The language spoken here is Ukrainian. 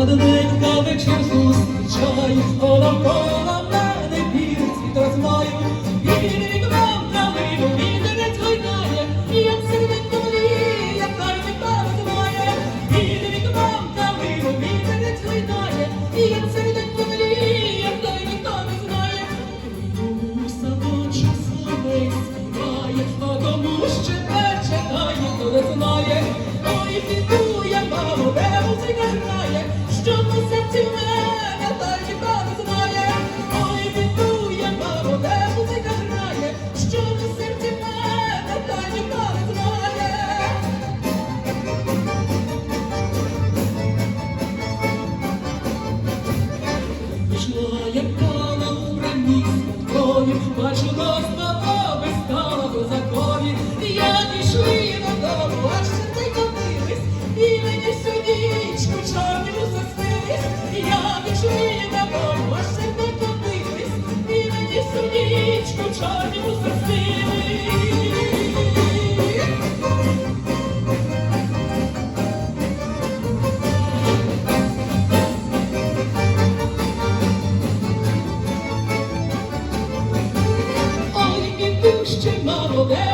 Одненька вечір зустрічай, навколо мене пір світ розмаю, вільний гром на милю, вітерець гойдає, і я сидить повліє, як кармі пару двоє, вільний гром на милю, вітерець гойдає, і як пішла, як кала у бранні крові, бачу достава стала козакові. Я дійшли додому, аж ще не котились, і мені всю нічку чорному соснились. Я дійшли додому, аж ще не котились, і мені всю нічку чорному соснились. করবে